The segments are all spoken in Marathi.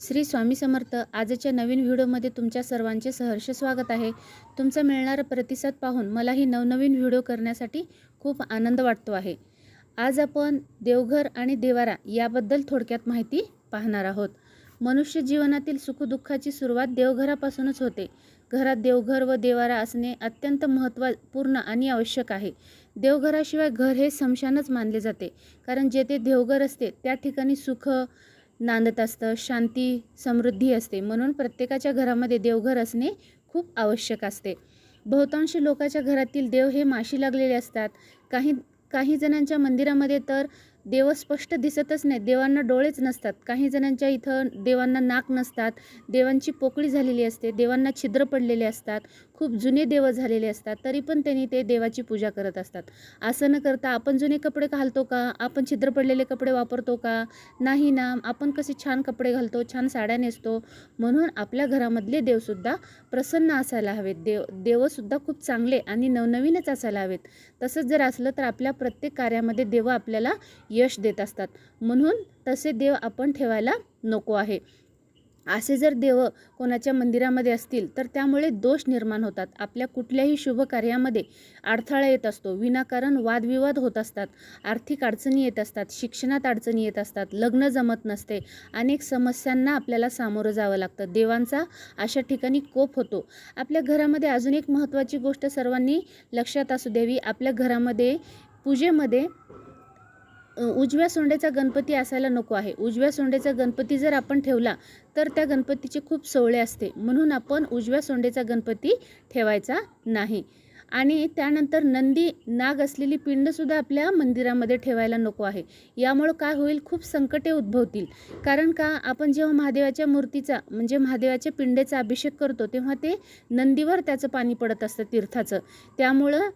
श्री स्वामी समर्थ आजच्या नवीन व्हिडिओमध्ये तुमच्या सर्वांचे सहर्ष स्वागत आहे. तुमचा मिळणारा प्रतिसाद पाहून मलाही नवनवीन व्हिडिओ करण्यासाठी खूप आनंद वाटतो आहे. आज आपण देवघर आणि देवारा याबद्दल थोडक्यात माहिती पाहणार आहोत. मनुष्य जीवनातील सुखदुःखाची सुरुवात देवघरापासूनच होते. घरात देवघर व देवारा असणे अत्यंत महत्त्वपूर्ण आणि आवश्यक आहे. देवघराशिवाय घर हे समशानच मानले जाते. कारण जेथे देवघर असते त्या ठिकाणी सुख नांदत असतं शांती समृद्धी असते. म्हणून प्रत्येकाच्या घरामध्ये देवघर असणे खूप आवश्यक असते. बहुतांश लोकांच्या घरातील देव हे माशी लागलेले असतात. काही काही जणांच्या मंदिरामध्ये तर देव स्पष्ट दिसतच नाही देवांना डोळेच नसतात. काही जणांच्या इथं देवांना नाक नसतात. देवांची पोकळी झालेली असते. देवांना छिद्र पडलेले असतात. खूप जुने देव झालेले असतात तरी पण त्यांनी ते देवाची पूजा करत असतात. असं न करता आपण जुने कपडे घालतो का? आपण छिद्र पडलेले कपडे वापरतो का? नाही ना. आपण कसे छान कपडे घालतो छान साड्या नेसतो. म्हणून आपल्या घरामधले देवसुद्धा प्रसन्न असायला हवेत. देव देवसुद्धा खूप चांगले आणि नवनवीनच असायला हवेत. तसंच जर असलं तर आपल्या प्रत्येक कार्यामध्ये देव आपल्याला यश देत असतात. म्हणून तसे देव आपण ठेवायला नको आहे. असे जर देव कोणाच्या मंदिरामध्ये असतील तर त्यामुळे दोष निर्माण होतात. आपल्या कुठल्याही शुभ कार्यामध्ये अडथळा येत असतो. विनाकारण वादविवाद होत असतात. आर्थिक अडचणी येत असतात. शिक्षणात अडचणी येत असतात. लग्न जमत नसते. अनेक समस्यांना आपल्याला सामोरं जावं लागतं. देवांचा अशा ठिकाणी कोप होतो. आपल्या घरामध्ये अजून एक महत्त्वाची गोष्ट सर्वांनी लक्षात असू द्यावी. आपल्या घरामध्ये पूजेमध्ये उजव्या सोंडेचा गणपती असायला नको आहे. उजव्या सोंडेचा गणपती जर आपण ठेवला तर त्या गणपतीचे खूप सोहळे असते. म्हणून आपण उजव्या सोंडेचा गणपती ठेवायचा नाही. आणि त्यानंतर नंदी नाग असलेली पिंडसुद्धा आपल्या मंदिरामध्ये ठेवायला नको आहे. यामुळं काय होईल? खूप संकटे उद्भवतील. कारण का? आपण जेव्हा महादेवाच्या मूर्तीचा म्हणजे महादेवाच्या पिंडेचा अभिषेक करतो तेव्हा ते नंदीवर त्याचं पाणी पडत असतं तीर्थाचं. त्यामुळं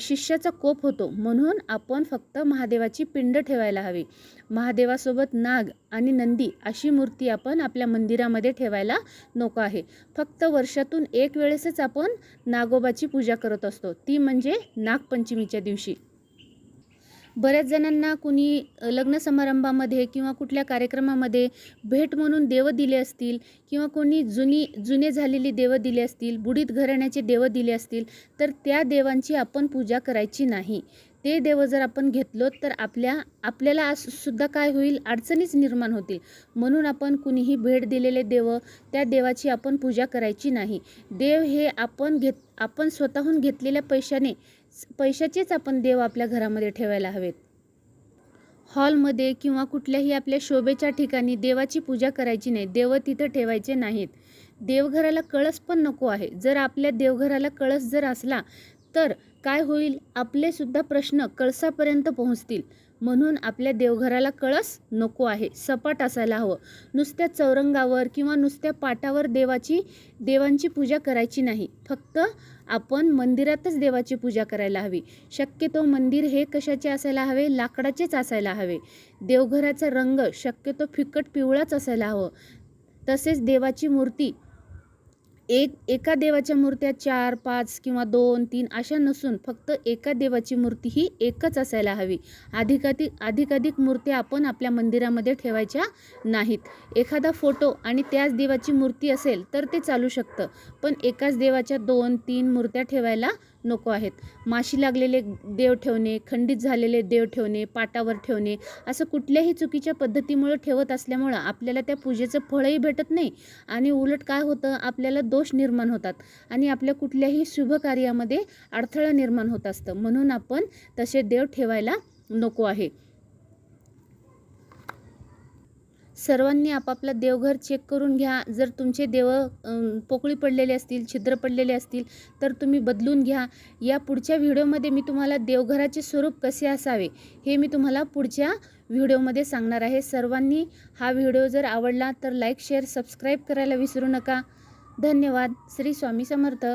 शिष्याचा कोप होतो. म्हणून आपण फक्त महादेवाची पिंड ठेवायला हवी. महादेवासोबत नाग आणि नंदी अशी मूर्ती आपण आपल्या मंदिरामध्ये ठेवायला नको आहे. फक्त वर्षातून एक वेळेसच आपण नागोबाची पूजा करत असतो. ती म्हणजे नागपंचमीच्या दिवशी. बऱ्याच जणांना कुणी लग्न समारंभामध्ये किंवा कुठल्या कार्यक्रमामध्ये भेट म्हणून देव दिले असतील किंवा कोणी जुनी जुने झालेली देवं दिले असतील बुडीत घराण्याचे देवं दिले असतील तर त्या देवांची आपण पूजा करायची नाही. ते देव जर आपण घेतलो तर आपल्या आपल्याला आज सुद्धा काय होईल? अडचणीच निर्माण होतील. म्हणून आपण कुणीही भेट दिलेले देव त्या देवाची आपण पूजा करायची नाही. देव हे आपण घेत आपण स्वतःहून घेतलेल्या पैशाने पैशाचेच आपण देव आपल्या घरामध्ये ठेवायला हवेत. हॉलमध्ये किंवा कुठल्याही आपल्या शोभेच्या ठिकाणी देवाची पूजा करायची नाही. देव तिथं ठेवायचे नाहीत. देवघराला कळस पण नको आहे. जर आपल्या देवघराला कळस जर असला तर काय होईल? आपले सुद्धा प्रश्न कळसापर्यंत पोहोचतील. म्हणून आपल्या देवघराला कळस नको आहे. सपाट असायला हवं. नुसत्या चौरंगावर किंवा नुसत्या पाटावर देवाची देवांची पूजा करायची नाही. फक्त आपण मंदिरातच देवाची पूजा करायला हवी. शक्यतो मंदिर हे कशाचे असायला हवे? लाकडाचेच असायला हवे. देवघराचा रंग शक्यतो फिकट पिवळाच असायला हवं. तसेच देवाची मूर्ती एक एका देवाच्या मूर्त्या चार पाच किंवा दोन तीन अशा नसून फक्त एका देवाची मूर्ती ही एकच असायला हवी. अधिकाधिक अधिकाधिक मूर्त्या आपण आपल्या मंदिरामध्ये ठेवायच्या नाहीत. एखादा फोटो आणि त्याच देवाची मूर्ती असेल तर ते चालू शकतं. पण एकाच देवाच्या दोन तीन मूर्त्या ठेवायला नको आहेत. माशी लागलेले देव ठेवणे खंडित झालेले देव ठेवणे पाटावर ठेवणे असं कुठल्याही चुकीच्या पद्धतीमुळं ठेवत असल्यामुळं आपल्याला त्या पूजेचं फळही भेटत नाही आणि उलट काय होतं आपल्याला दोष निर्माण होतात आणि आपल्या कुठल्याही शुभ कार्यामध्ये अडथळा निर्माण होत असतं. म्हणून आपण तसे देव ठेवायला नको आहे. सर्वांनी आपापला देवघर चेक करून घ्या. जर तुमचे देव पोकळी पडलेले असतील छिद्र पडलेले असतील तर तुम्ही बदलून घ्या. या पुढच्या व्हिडिओमध्ये मी तुम्हाला देवघराचे स्वरूप कसे असावे हे मी तुम्हाला पुढच्या व्हिडिओमध्ये सांगणार आहे. सर्वांनी हा व्हिडिओ जर आवडला तर लाईक शेअर सबस्क्राईब करायला विसरू नका. धन्यवाद. श्री स्वामी समर्थ.